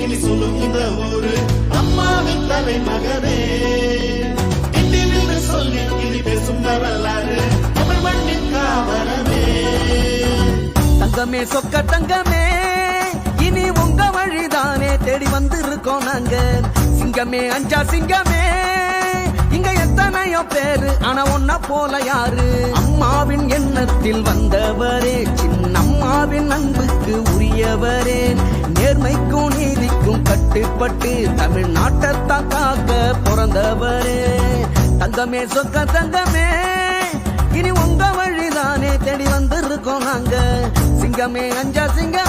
இனி சொல்லும் இந்த ஊரு அம்மாவின் தலை மகனே இந்தின்னு சொல்லி இனி பேசும் வரலாறு தமிழ் மண்ணின் காவலமே தங்கமே சொக்க தங்கமே இனி உங்க வழிதானே தேடி வந்திருக்கோம் நாங்க சிங்கமே அஞ்சா சிங்கமே இங்க எத்தனையோ பேரு ஆனா ஒன்ன போல யாரு? அம்மாவின் எண்ணத்தில் வந்தவரே சின்ன சின்னம்மாவின் அன்புக்கு உரியவரே. நேர்மைக்கும் நீதிக்கும் கட்டுப்பட்டு தமிழ்நாட்டை காக்க பிறந்தவரே. தங்கமே சொக்க தங்கமே இனி உங்க வழிதானே தேடி வந்திருக்கோம் நாங்க. சிங்கமே அஞ்சா சிங்கம்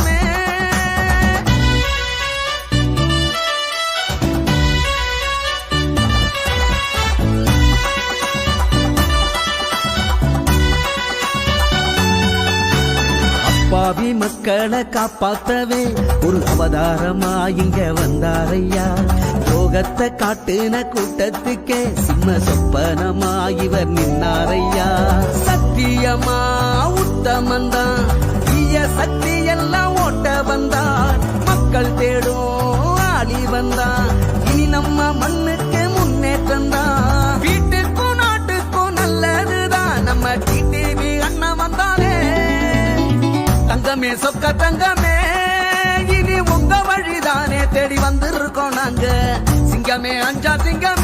மக்களை காப்பாத்தவே ஒரு அவதாரமா இங்க வந்தாரையா? யோகத்தை காட்டுன கூட்டத்துக்கே சிம்ம சொப்பனமா இவர் நின்னாரையா? தங்கமே சொக்க தங்கமே. இனி உங்க வழிதானே தேடி வந்திருக்கோம் நாங்க. சிங்கமே அஞ்சா சிங்கமே.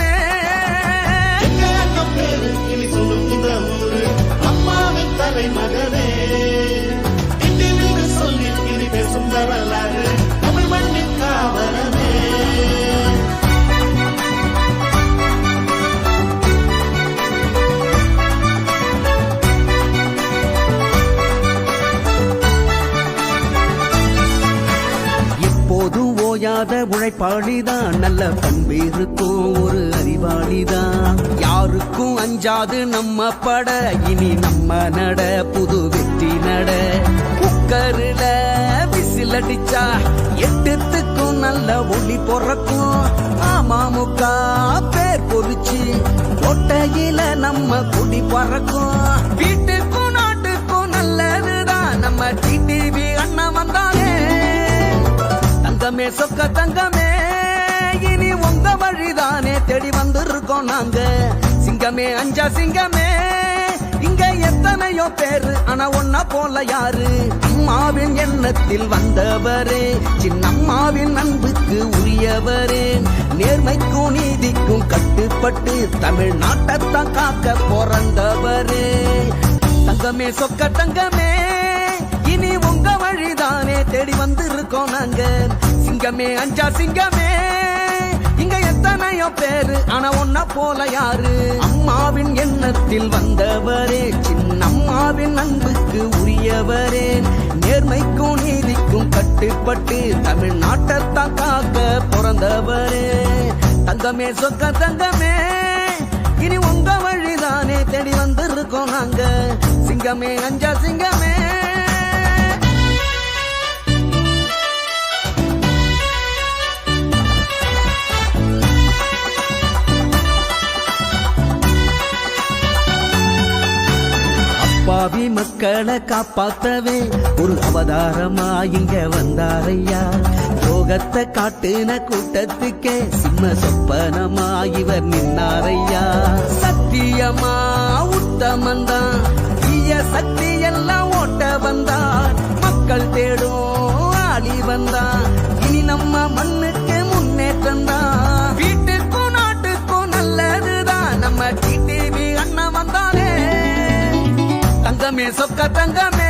ஓயாத உழைப்பாளிதான். நல்ல பண்பு இருக்கும் ஒரு அறிவாளிதான். யாருக்கும் அஞ்சாது நம்ம பட இனி நம்ம நட புது வெற்றி நட. குக்கருல விசில் அடிச்சா எட்டுத்துக்கும் நல்ல ஒளி பொறக்கும். அமமுக பேர் பொறிச்சு கொட்டையில நம்ம குடி பறக்கும். தங்கமே சொக்க தங்கமே. இனி உங்க வழிதானே தேடி வந்திருக்கோம் நாங்க. சிங்கமே அஞ்சா சிங்கமே. இங்க எத்தனையோ பேரு ஆனா ஒன்னா போல யாரு? அம்மாவின் எண்ணத்தில் வந்தவரே சின்னம்மாவின் அன்புக்கு உரியவரே. நேர்மைக்கும் நீதிக்கும் கட்டுப்பட்டு தமிழ்நாட்டத்தான் காக்க பிறந்தவரே. தங்கமே சொக்க தங்கமே. இனி உங்க வழிதானே தேடி வந்திருக்கோம் நாங்க. சிங்கமே அஞ்சா சிங்கமே. இங்க எத்தனையோ பேரு ஆனா ஒன்னா போல யாரு? அம்மாவின் எண்ணத்தில் வந்தவரே சின்னம்மாவின் அன்புக்கு உரியவரே. நேர்மைக்கும் நீதிக்கும் கட்டுப்பட்டு தமிழ்நாட்டை காக்க பிறந்தவரே. தங்கமே சொக்க தங்கமே. இனி உங்க வழிதானே தேடி வந்திருக்கோம் நாங்க. சிங்கமே அஞ்சா சிங்கமே. பாவி மக்களை காப்பாத்தவே ஒரு அவதாரமா இங்க வந்தாரையா? யோகத்தை காட்டுன கூட்டத்துக்கே சிம்ம சொப்பனமா இவர் நின்னாரையா? சத்தியமா உத்தமந்தான் தீய சக்தி எல்லாம் தங்கமே சொக்க தங்கமே.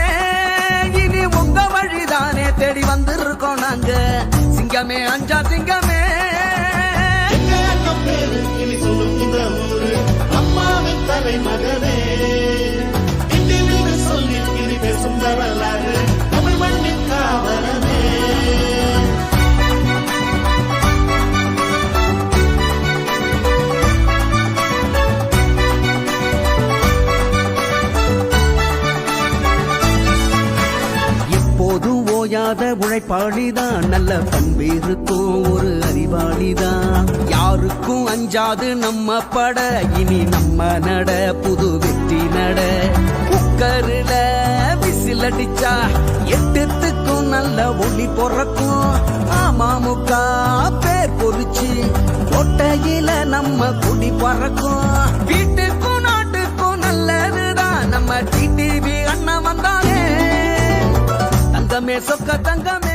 இனி உங்க வழிதானே தேடி வந்திருக்கோம் நாங்க. சிங்கமே அஞ்சா சிங்கமே. இல்லாத உழைப்பாளிதான். நல்ல பண்பு இருக்கும் ஒரு அறிவாளிதான். யாருக்கும் அஞ்சாது நம்ம பட இனி நம்ம நட புது வெற்றி நட. குக்கருல விசில் விசில் அடிச்சா எட்டுத்துக்கும் நல்ல ஒளி பொறக்கும். அமமுக பேர் பொறிச்சு கொட்டையில நம்ம குடி பறக்கும். வீட்டுக்கும் தங்கமே சொக்க தங்கமே